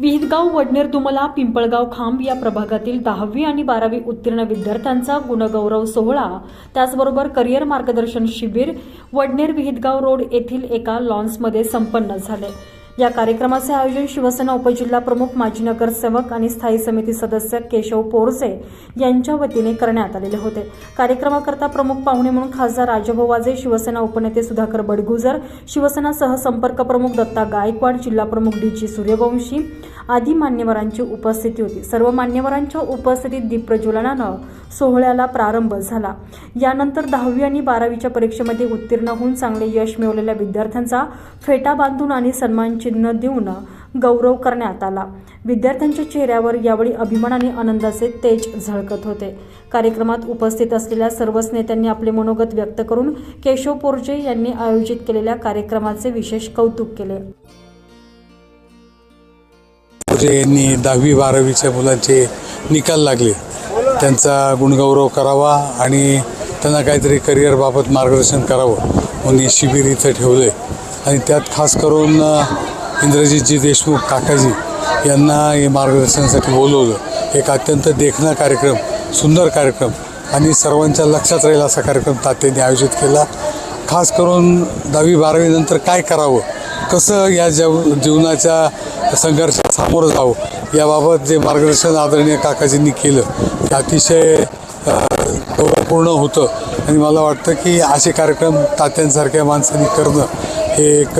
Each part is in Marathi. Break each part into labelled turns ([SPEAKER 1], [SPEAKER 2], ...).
[SPEAKER 1] विहितगाव वडनेर दुमला पिंपळगाव खांब या प्रभागातील दहावी आणि बारावी उत्तीर्ण विद्यार्थ्यांचा गुणगौरव सोहळा. त्याचबरोबर करिअर मार्गदर्शन शिबिर वडनेर विहितगाव रोड येथील एका लॉन्समध्ये संपन्न झाले. या कार्यक्रमाचे आयोजन शिवसेना उपजिल्हा प्रमुख माजी नगरसेवक आणि स्थायी समिती सदस्य केशव पोरसे यांच्या वतीने करण्यात आलेले होते. कार्यक्रमाकरता प्रमुख पाहुणे म्हणून खासदार राजाभाऊ वाजे शिवसेना उपनेते सुधाकर बडगुजर शिवसेना सहसंपर्क प्रमुख दत्ता गायकवाड जिल्हा प्रमुख डी जी सूर्यवंशी आदी मान्यवरांची उपस्थिती होती. सर्व मान्यवरांच्या उपस्थितीत दीपप्रज्वलनानं सोहळ्याला प्रारंभ झाला. यानंतर दहावी आणि बारावीच्या परीक्षेमध्ये उत्तीर्ण होऊन चांगले यश मिळवलेल्या विद्यार्थ्यांचा फेटा बांधून आणि चिन्ह देऊन गौरव करण्यात आला. विद्यार्थ्यांच्या चेहऱ्यावर यावेळी अभिमान आणि आनंदाचे तेज झळकत होते. कार्यक्रमात उपस्थित असलेल्या सर्वच नेत्यांनी आपले मनोगत व्यक्त करून केशव पोरजे यांनी आयोजित केलेल्या कार्यक्रमाचे विशेष कौतुक केले.
[SPEAKER 2] यांनी दहावी बारावीच्या मुलांचे निकाल लागले. त्यांचा गुणगौरव करावा आणि त्यांना काहीतरी करिअरबाबत मार्गदर्शन करावं म्हणून शिबिर इथं ठेवले आणि त्यात खास करून इंद्रजितजी देशमुख काकाजी यांना हे मार्गदर्शनासाठी बोलवलं. एक अत्यंत देखणा कार्यक्रम सुंदर कार्यक्रम आणि सर्वांच्या लक्षात राहील असा कार्यक्रम तात्यांनी आयोजित केला. खास करून दहावी बारावीनंतर काय करावं? कसं या जव जीवनाच्या संघर्षात सामोरं जावं? याबाबत जे मार्गदर्शन आदरणीय काकाजींनी केलं ते अतिशय पूर्ण गौरवपूर्ण होतं. आणि मला वाटतं की असे कार्यक्रम तात्यांसारख्या माणसांनी करणं हे एक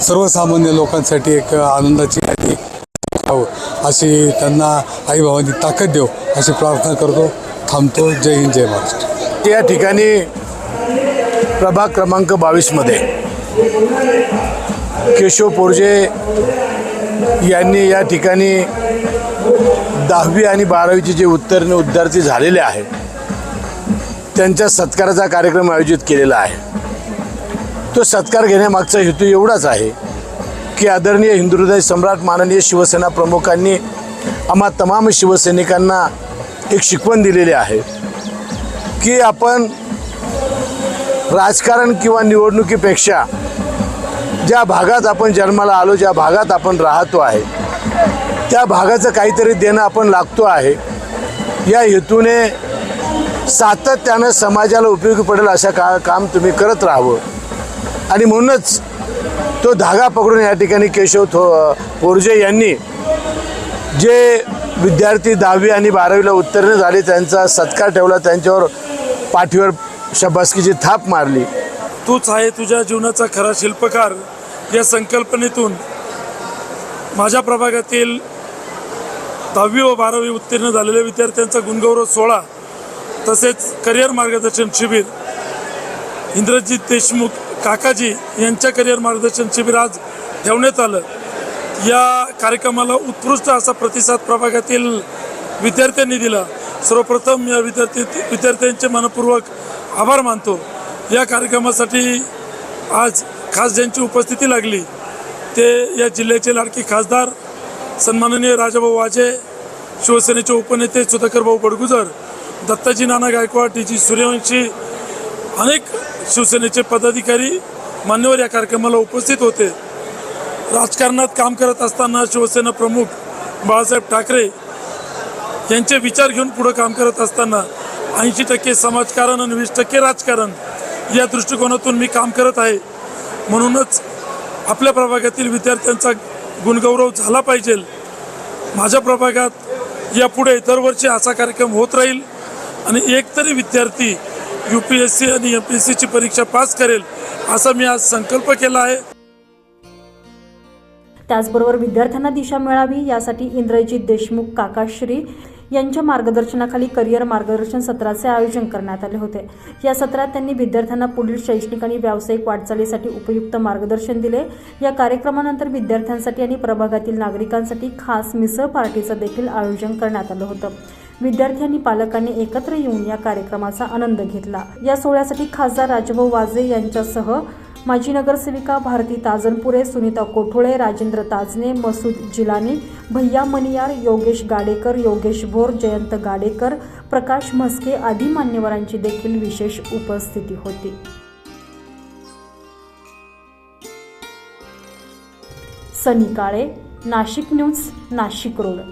[SPEAKER 2] सर्वसामान्य लोकांसाठी एक आनंदाची आणि व्हावं अशी त्यांना आईबाबांनी ताकद देऊ अशी प्रार्थना करतो. थांबतो. जय हिंद जय महाराष्ट्र.
[SPEAKER 3] या ठिकाणी प्रभाग क्रमांक बावीसमध्ये केशव पोरजे यांनी या ठिकाणी दहावी आणि बारावीचे जे उत्तीर्ण विद्यार्थी झालेले आहेत त्यांच्या सत्काराचा कार्यक्रम आयोजित केलेला आहे. तो सत्कार घेण्यामागचा हेतू एवढाच आहे की आदरणीय हिंदुहृदय सम्राट माननीय शिवसेना प्रमुखांनी आम्हा तमाम शिवसैनिकांना एक शिकवण दिलेली आहे की आपण राजकारण किंवा निवडणुकीपेक्षा ज्या भागात आपण जन्माला आलो ज्या भागात आपण राहतो आहे त्या भागाचं काहीतरी देणं आपण लागतो आहे. या हेतूने सातत्यानं समाजाला उपयोगी पडेल अशा का काम तुम्ही करत राहावं. आणि म्हणूनच तो धागा पकडून या ठिकाणी केशव थो पोरजे यांनी जे विद्यार्थी दहावी आणि बारावीला उत्तीर्ण झाले त्यांचा सत्कार ठेवला त्यांच्यावर पाठीवर शबासकीची थाप मारली.
[SPEAKER 4] तूच आहे तुझ्या जीवनाचा खरा शिल्पकार. या संकल्पनेतून माझ्या प्रभागातील दहावी व बारावी उत्तीर्ण झालेल्या विद्यार्थ्यांचा गुणगौरव सोहळा तसेच करिअर मार्गदर्शन शिबिर इंद्रजित देशमुख काकाजी यांच्या करिअर मार्गदर्शन शिबिर आज ठेवण्यात आलं. या कार्यक्रमाला उत्कृष्ट असा प्रतिसाद प्रभागातील विद्यार्थ्यांनी दिला. सर्वप्रथम या विद्यार्थी विद्यार्थ्यांचे मनपूर्वक आभार मानतो. या कार्यक्रमासाठी आज खास ज्यांची उपस्थिती लागली ते या जिल्ह्याचे लाडके खासदार सन्माननीय राजाभाऊ वाजे शिवसेनेचे उपनेते सुधाकरभाऊ बडगुजर दत्ताजी नाना गायकवाड डी जी सूर्यवंशी अनेक शिवसेनेचे पदाधिकारी मान्यवर या कार्यक्रमाला उपस्थित होते. राजकारणात काम करत असताना शिवसेना प्रमुख बाळासाहेब ठाकरे यांचे विचार घेऊन पुढं काम करत असताना ऐंशी टक्के समाजकारण आणि वीस टक्के राजकारण या दृष्टिकोनातून मी काम करत आहे. म्हणूनच आपल्या प्रभागातील विद्यार्थ्यांचा गुणगौरव झाला पाहिजे. माझ्या प्रभागात यापुढे दरवर्षी असा कार्यक्रम होत राहील आणि एक तरी विद्यार्थी यू पी एस सी आणि एम पी एस सीची परीक्षा पास करेल असा मी आज संकल्प केला आहे.
[SPEAKER 1] त्याचबरोबर विद्यार्थ्यांना दिशा मिळावी यासाठी इंद्रजित देशमुख काकाश्री यांच्या मार्गदर्शनाखाली करिअर मार्गदर्शन सत्राचे आयोजन करण्यात आले होते. या सत्रात त्यांनी विद्यार्थ्यांना पुढील शैक्षणिक आणि व्यावसायिक वाटचालीसाठी उपयुक्त मार्गदर्शन दिले. या कार्यक्रमानंतर विद्यार्थ्यांसाठी आणि प्रभागातील नागरिकांसाठी खास मिसळ पार्टीचं देखील आयोजन करण्यात आलं होतं. विद्यार्थ्यांनी पालकांनी एकत्र येऊन या कार्यक्रमाचा आनंद घेतला. या सोहळ्यासाठी खासदार राजभाऊ वाजे यांच्यासह माजी नगरसेविका भारती ताजनपुरे सुनीता कोठोळे राजेंद्र ताजने मसूद जिलानी भैया मनियार योगेश गाडेकर योगेश भोर जयंत गाडेकर प्रकाश म्हस्के आदी मान्यवरांची देखील विशेष उपस्थिती होती. Sunny Kale Nashik news Nashik road.